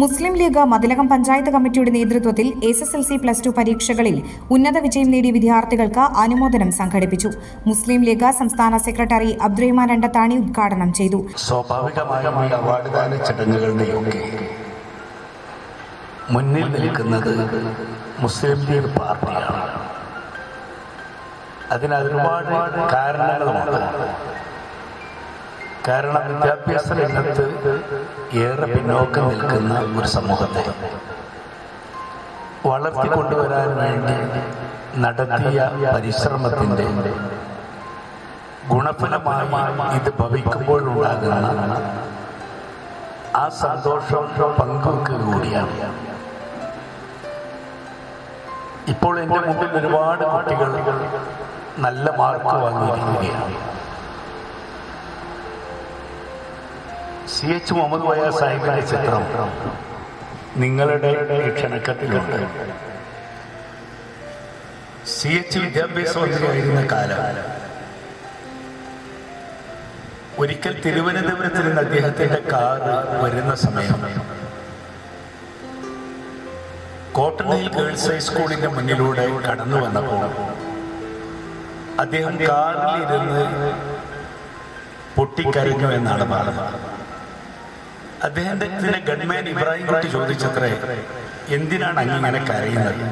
മുസ്ലിം league Mathilakam panchayat കമ്മിറ്റിയുടെ നേതൃത്വത്തിൽ S S L C plus two പരീക്ഷകളിൽ ഉന്നത വിജയം നേടിയ വിദ്യാർത്ഥികൾക്ക് അനുമോദനം സംഘടിപ്പിച്ചു. മുസ്ലിം ലീഗ് സംസ്ഥാന സെക്രട്ടറി അബ്ദുറഹിമാൻ രണ്ടത്താണി ഉദ്ഘാടനം ചെയ്തു. മുന്നിൽ നിൽക്കുന്നത് മുസ്ലിം ലീഗ് പാർട്ടിയാണ്. അതിന് ഒരുപാട് കാരണങ്ങളുമുണ്ട്. കാരണം വിദ്യാഭ്യാസ രംഗത്ത് ഏറെ പിന്നോക്കം നിൽക്കുന്ന ഒരു സമൂഹത്തെ വളർത്തി കൊണ്ടുവരാൻ വേണ്ടി നടത്തിയ പരിശ്രമത്തിന്റെ ഗുണഫലമായി ഇത് ഭവിക്കുമ്പോഴുണ്ടാകുന്ന ആ സന്തോഷം പങ്കുവെക്കുക കൂടിയാണ്. ഇപ്പോൾ എന്റെ മുമ്പിൽ ഒരുപാട് കുട്ടികൾ നല്ല മാർക്ക് വാങ്ങിയിരിക്കുകയാണ്. സി എച്ച് മുഹമ്മദ് വയ സാഹിബിന്റെ ചിത്രം. നിങ്ങളുടെ ക്ഷണക്കത്തിലുണ്ട് സി എച്ച് വിദ്യാഭ്യാസ മന്ത്രിയായിരുന്ന കാലം ഒരിക്കൽ തിരുവനന്തപുരത്ത് നിന്ന് അദ്ദേഹത്തിന്റെ കാറ് വരുന്ന സമയം. കോട്ടൺ ഗേൾസ് ഹൈസ്കൂളിന്റെ മുന്നിലൂടെ കടന്നു വന്നപ്പോൾ അദ്ദേഹം കാറിലിരുന്ന് പൊട്ടിക്കരഞ്ഞു എന്നാണ് പറഞ്ഞത്. അദ്ദേഹത്തിന്റെ ഗൺമാൻ ഇബ്രാഹിം കുട്ടി ചോദിച്ചത്രേ എന്തിനാണ് അങ്ങ് ഇങ്ങനെ കരയുന്നത്?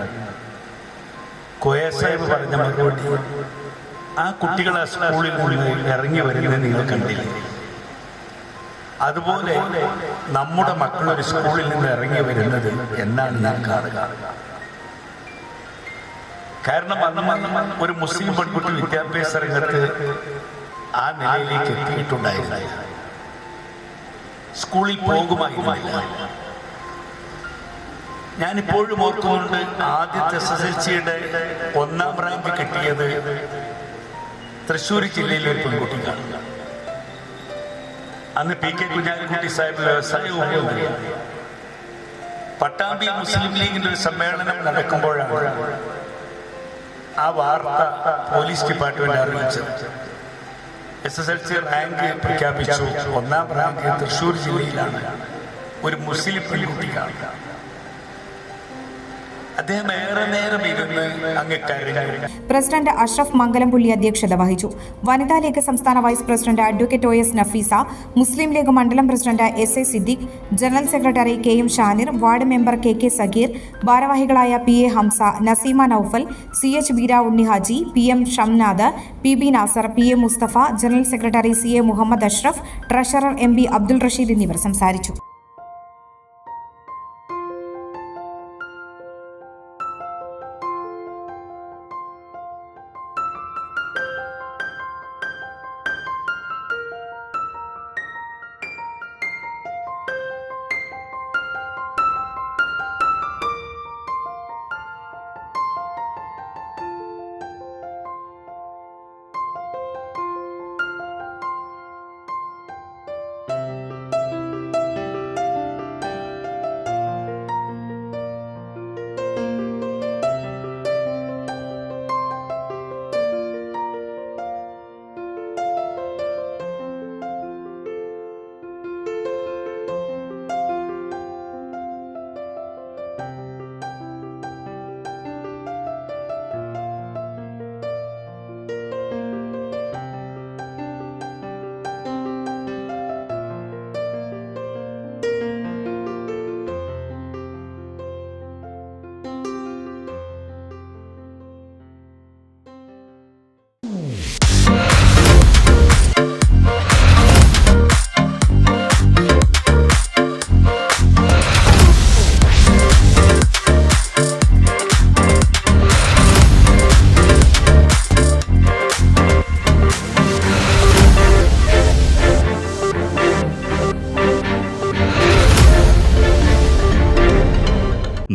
കോയ സാഹിബ് പറഞ്ഞ മറുപടി ആ കുട്ടികൾ ആ സ്കൂളിൽ നിന്ന് ഇറങ്ങി വരുന്നത് നിങ്ങൾ കണ്ടില്ല? അതുപോലെ നമ്മുടെ മക്കൾ ഒരു സ്കൂളിൽ നിന്ന് ഇറങ്ങി വരുന്നത് എന്നാണ് ഞാൻ കാണുക. കാരണം അന്ന് ഒരു മുസ്ലിം പെൺകുട്ടി വിദ്യാഭ്യാസ രംഗത്ത് ആ നിലയിലേക്ക് എത്തിയിട്ടുണ്ടായിരുന്നില്ല. സ്കൂളിൽ പോകുമായിരുന്നു. ഞാനിപ്പോഴും ഓർക്കുന്നുണ്ട് ആദ്യത്തെ എസ് എസ് എൽ സിയുടെ ഒന്നാം റാങ്ക് കിട്ടിയത് തൃശ്ശൂർ ജില്ലയിലെ ഒരു പെൺകുട്ടിക്കാണ്. അന്ന് പി കെ കുഞ്ഞാലിക്കുട്ടി സാഹിബ് വ്യവസായ ഉപയോഗം പട്ടാമ്പി മുസ്ലിം ലീഗിന്റെ ഒരു സമ്മേളനം നടക്കുമ്പോഴാണ് ആ വാർത്ത പോലീസ് ഡിപ്പാർട്ട്മെന്റ് അറിയിച്ചത്. S S L C rank പ്രഖ്യാപിച്ചു. ഒന്നാം റാങ്ക് തൃശ്ശൂർ ജില്ലയിലാണ്. ഒരു മുസ്ലിം പെൺകുട്ടിക്കാണ്. പ്രസിഡന്റ് അഷ്റഫ് മംഗലംപുള്ളി അധ്യക്ഷത വഹിച്ചു. വനിതാ ലീഗ് സംസ്ഥാന vice president advocate O S Nafeesa Muslim League മണ്ഡലം president S A Siddique general secretary K M Shanir ward member K K Sageer ഭാരവാഹികളായ P A Hamsa Naseema Noufal C H Beera Unnihaji P M Shamnad P B Nasar P A Musthafa general secretary C A Muhammad Ashraf treasurer M B Abdul Rasheed എന്നിവർ സംസാരിച്ചു.